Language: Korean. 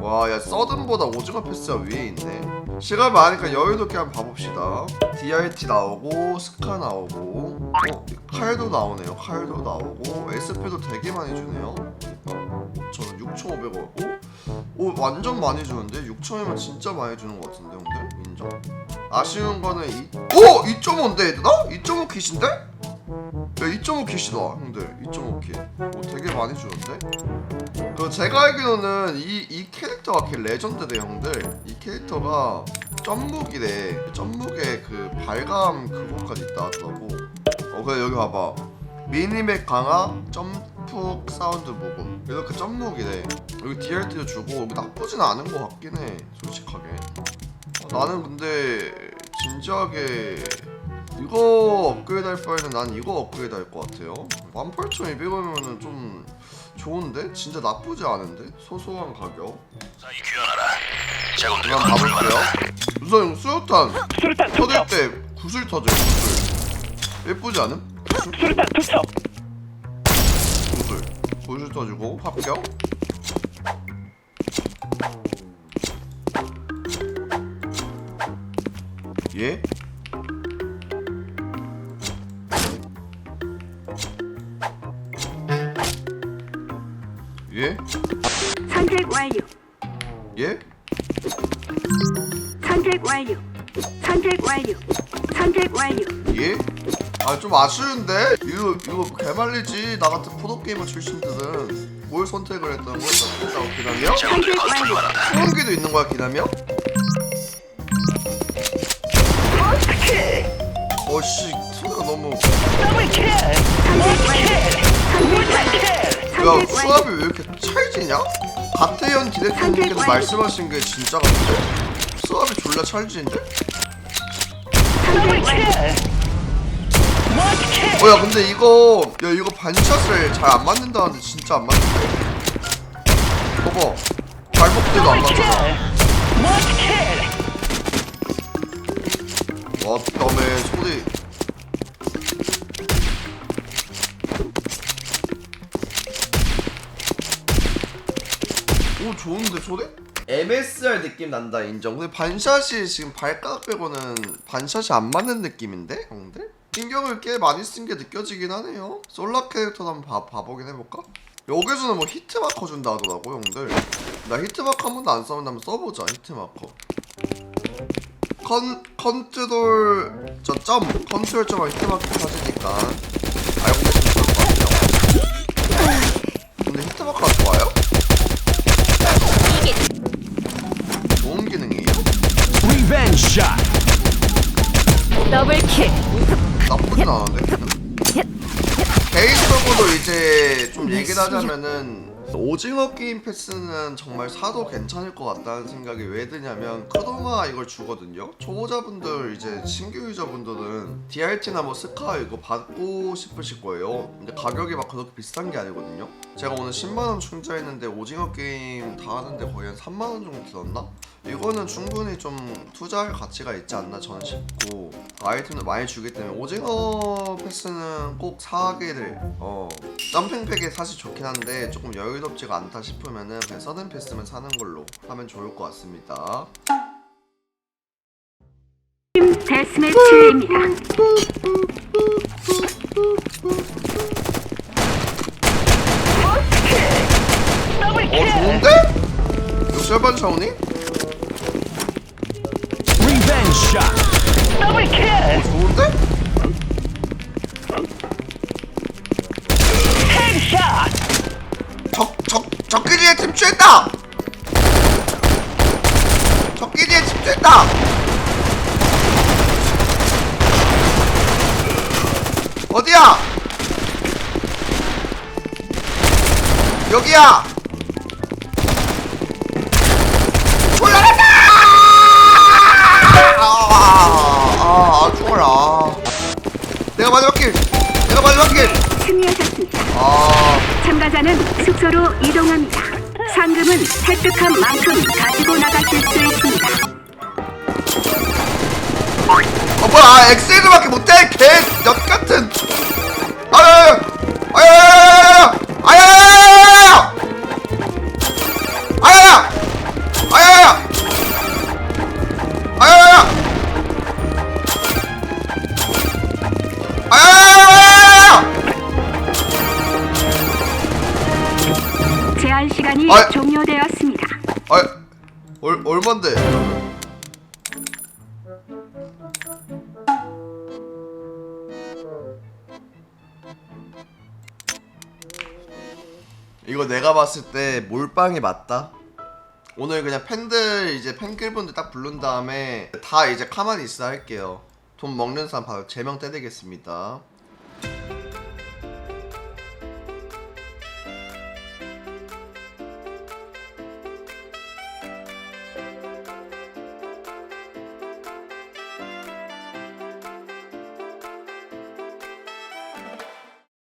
와야 서든보다 오징어 패스가 위에 있네 시간 많으니까 여유롭게 한번 봐봅시다 DRT 나오고 스카 나오고 어? 칼도 나오네요 칼도 나오고 SP도 되게 많이 주네요 저는 6,500원 오? 오 완전 많이 주는데 6,000이면 진짜 많이 주는 것 같은데 형들 인정 아쉬운 거는 이... 오! 2.5인데 얘들아? 2.5 킷인데? 야 2.5 킷이다 형들. 2.5 킷. 오 되게 많이 주는데? 그 제가 알기로는 이, 이 캐릭터가 걔 레전드래 형들. 이 캐릭터가 점묵이래. 점묵의 그 발감 그거까지 있다 하더라고. 어 그래 여기 봐봐. 미니맥 강화 점프 사운드 모금. 이렇게 점묵이래. 여기 DRT도 주고 여기 나쁘진 않은 것 같긴 해 솔직하게. 어, 나는 근데 진지하게 이거 업그레이드 할 바에는 난 이거 업그레이드 할 것 같아요 18,200원이면은 좀 좋은데? 진짜 나쁘지 않은데? 소소한 가격 사이 귀환하라. 자군들이 그럼 가볼게요 우선 수류탄 수류탄 터질 투척 때 구슬 터져요 구슬 예쁘지 않음? 수류탄 투척 구슬 구슬 터지고 합격 예? 예? 선택 완료. 예? 선택 완료. 선택 완료. 선택 완료. 예? 아 좀 아쉬운데? 이거 이거 개말리지 나 같은 프로게이머 출신들은 뭘 선택을 했다는 거야? 완료. 완한다. 소음기도 있는 거야 기다려? 야. 수압이 왜 이렇게 찰지냐? 가태현 디렉터님께서. 말씀하신 게 진짜 같은데? 수압이 졸라 원킬 어야 근데 이거 야 이거 반샷을 잘 안 맞는다는데 진짜 안 맞는데? 봐봐 발목대도 안 맞잖아 다음에 소리 오 좋은데 소리? MSR 느낌 난다 인정. 근데 반샷이 지금 발가락 빼고는 반샷이 안 맞는 느낌인데 형들? 신경을 꽤 많이 쓴 게 느껴지긴 하네요. 솔라 캐릭터도 한번 봐, 봐보긴 해볼까? 여기서는 뭐 히트마커 준다 하더라고 형들. 나 히트마커 한 번도 안 써본 한번 써보자 히트마커. 컨 컨트롤 저점. 컨트롤 점을 히트마크 찾으니까. 알고 더블킬. 나쁘진 않은데. 개인적으로 이제 좀 얘기를 하자면은 오징어 게임 패스는 정말 사도 괜찮을 것 같다는 생각이 왜 드냐면 크로마 이걸 주거든요. 초보자분들 이제 신규 유저분들은 DRT나 뭐 스카 이거 받고 싶으실 거예요. 근데 가격이 막 그렇게 비싼 게 아니거든요. 제가 오늘 10만원 충전했는데 오징어 게임 다 하는데 거의 한 3만원 정도 들었나? 이거는 충분히 좀 투자할 가치가 있지 않나 저는 싶고 아이템도 많이 주기 때문에 오징어 패스는 꼭 사기를 어 점핑팩이 사실 좋긴 한데 조금 여유롭지가 않다 싶으면은 그냥 서든 패스만 사는 걸로 하면 좋을 것 같습니다 팀 데스매치입니다. 어 좋은데? 역시 일반 샤오니? Revenge shot. 더블킬 좋은데? 적, 적, 적기지에 침투했다! 적기지에 침투했다! 어디야? 여기야! 올라간다! 아, 아, 아, 죽어라. 내가 마지막 길! 내가 마지막 길! 아. 참가자는 숙소로 이동합니다. 상금은 획득한 만큼 가지고 나가실 수 있습니다. 어 뭐야 아, 엑셀밖에 못해 개엿 같은 아야야야 아야야야야야 아야야야야야 아야야 제한 시간이 아이. 종료되었습니다. 아, 얼 얼만데? 이거 내가 봤을 때 몰빵이 맞다. 오늘 그냥 팬들 이제 팬클분들 딱 부른 다음에 다 이제 가만히 있어 할게요. 돈 먹는 사람 바로 제명 때리겠습니다.